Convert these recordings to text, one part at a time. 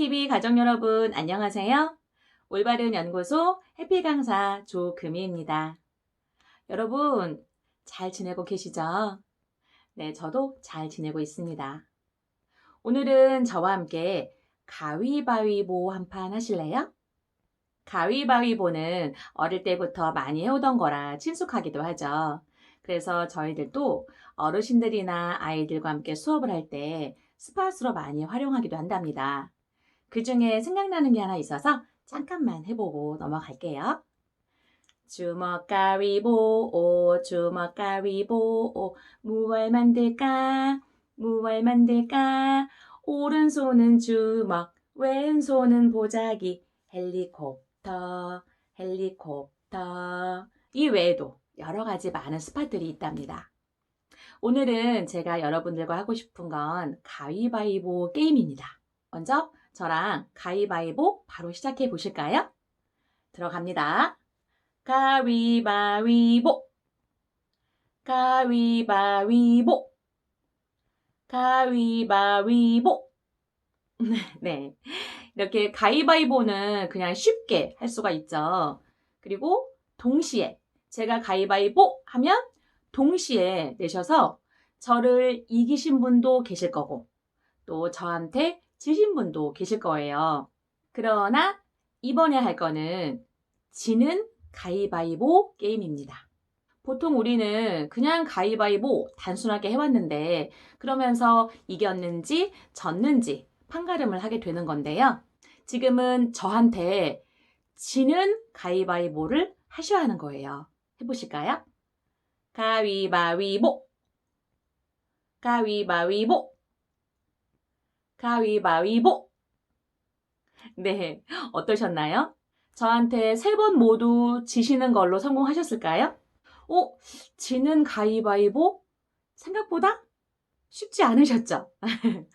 해피TV 가족 여러분, 안녕하세요. 올바른 연구소 해피 강사 조금희입니다. 여러분, 잘 지내고 계시죠? 네, 저도 잘 지내고 있습니다. 오늘은 저와 함께 가위바위보 한 판 하실래요? 가위바위보는 어릴 때부터 많이 해오던 거라 친숙하기도 하죠. 그래서 저희들도 어르신들이나 아이들과 함께 수업을 할 때 스팟으로 많이 활용하기도 한답니다. 그 중에 생각나는 게 하나 있어서 잠깐만 해보고 넘어갈게요. 주먹 가위보 오 주먹 가위보 오 무얼 만들까 무얼 만들까 오른손은 주먹 왼손은 보자기 헬리콥터 헬리콥터 이 외에도 여러 가지 많은 스팟들이 있답니다. 오늘은 제가 여러분들과 하고 싶은 건 가위바위보 게임입니다. 먼저 저랑 가위바위보 바로 시작해 보실까요? 들어갑니다. 가위바위보 가위바위보 가위바위보 네. 이렇게 가위바위보는 그냥 쉽게 할 수가 있죠. 그리고 동시에 제가 가위바위보 하면 동시에 내셔서 저를 이기신 분도 계실 거고 또 저한테 지신 분도 계실 거예요. 그러나 이번에 할 거는 지는 가위바위보 게임입니다. 보통 우리는 그냥 가위바위보 단순하게 해왔는데 그러면서 이겼는지 졌는지 판가름을 하게 되는 건데요. 지금은 저한테 지는 가위바위보를 하셔야 하는 거예요. 해보실까요? 가위바위보 가위바위보 가위바위보 네, 어떠셨나요? 저한테 세 번 모두 지시는 걸로 성공하셨을까요? 어, 지는 가위바위보? 생각보다 쉽지 않으셨죠?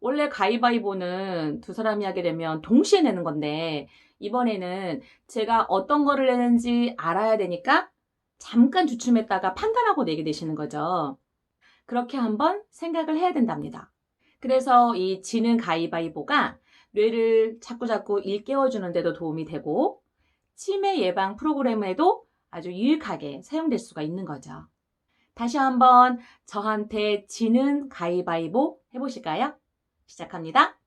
원래 가위바위보는 두 사람이 하게 되면 동시에 내는 건데, 이번에는 제가 어떤 거를 내는지 알아야 되니까 잠깐 주춤했다가 판단하고 내게 되시는 거죠. 그렇게 한번 생각을 해야 된답니다. 그래서 이 지는 가위바위보가 뇌를 자꾸자꾸 일깨워주는 데도 도움이 되고 치매 예방 프로그램에도 아주 유익하게 사용될 수가 있는 거죠. 다시 한번 저한테 지는 가위바위보 해보실까요? 시작합니다.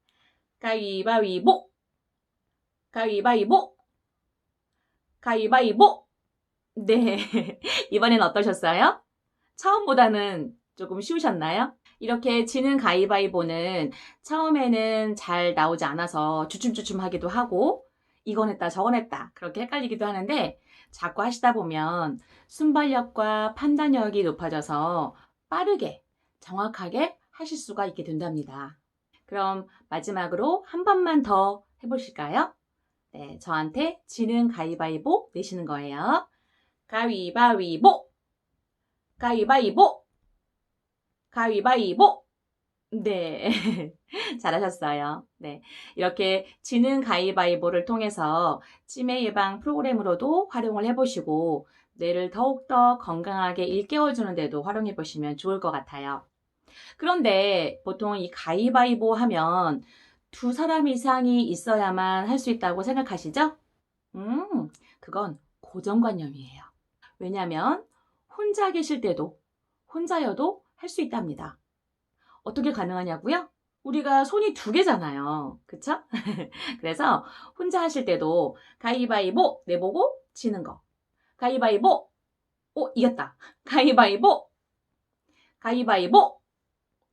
가위바위보 가위바위보 가위바위보 네, 이번엔 어떠셨어요? 처음보다는 조금 쉬우셨나요? 이렇게 지는 가위바위보는 처음에는 잘 나오지 않아서 주춤주춤하기도 하고 이건 했다 저건 했다 그렇게 헷갈리기도 하는데 자꾸 하시다 보면 순발력과 판단력이 높아져서 빠르게 정확하게 하실 수가 있게 된답니다. 그럼 마지막으로 한 번만 더 해보실까요? 네, 저한테 지는 가위바위보 내시는 거예요. 가위바위보 가위바위보 가위바위보! 네. 잘하셨어요. 네. 이렇게 지능 가위바위보를 통해서 치매 예방 프로그램으로도 활용을 해보시고 뇌를 더욱더 건강하게 일깨워주는 데도 활용해 보시면 좋을 것 같아요. 그런데 보통 이 가위바위보 하면 두 사람 이상이 있어야만 할 수 있다고 생각하시죠? 음 그건 고정관념이에요. 왜냐하면 혼자 계실 때도 혼자여도 할 수 있답니다. 어떻게 가능하냐고요? 우리가 손이 두 개잖아요. 그쵸? 그래서 혼자 하실 때도 가위바위보 내보고 지는 거. 가위바위보 오 이겼다. 가위바위보 가위바위보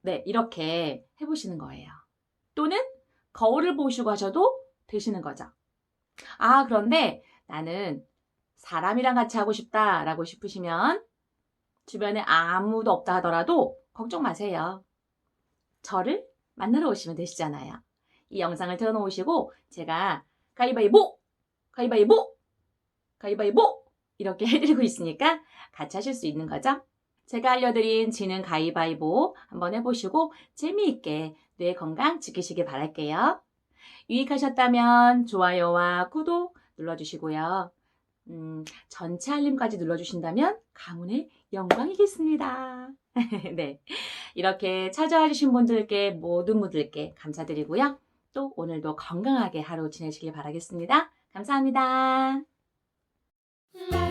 네 이렇게 해보시는 거예요. 또는 거울을 보시고 하셔도 되시는 거죠. 아 그런데 나는 사람이랑 같이 하고 싶다라고 싶으시면 주변에 아무도 없다 하더라도 걱정 마세요. 저를 만나러 오시면 되시잖아요. 이 영상을 틀어놓으시고 제가 가위바위보! 가위바위보! 가위바위보! 이렇게 해드리고 있으니까 같이 하실 수 있는 거죠. 제가 알려드린 지능 가위바위보 한번 해보시고 재미있게 뇌 건강 지키시길 바랄게요. 유익하셨다면 좋아요와 구독 눌러주시고요. 음, 전체 알림까지 눌러주신다면 가문의 영광이겠습니다. 네. 이렇게 찾아와 주신 분들께 모든 분들께 감사드리고요. 또 오늘도 건강하게 하루 지내시길 바라겠습니다. 감사합니다. la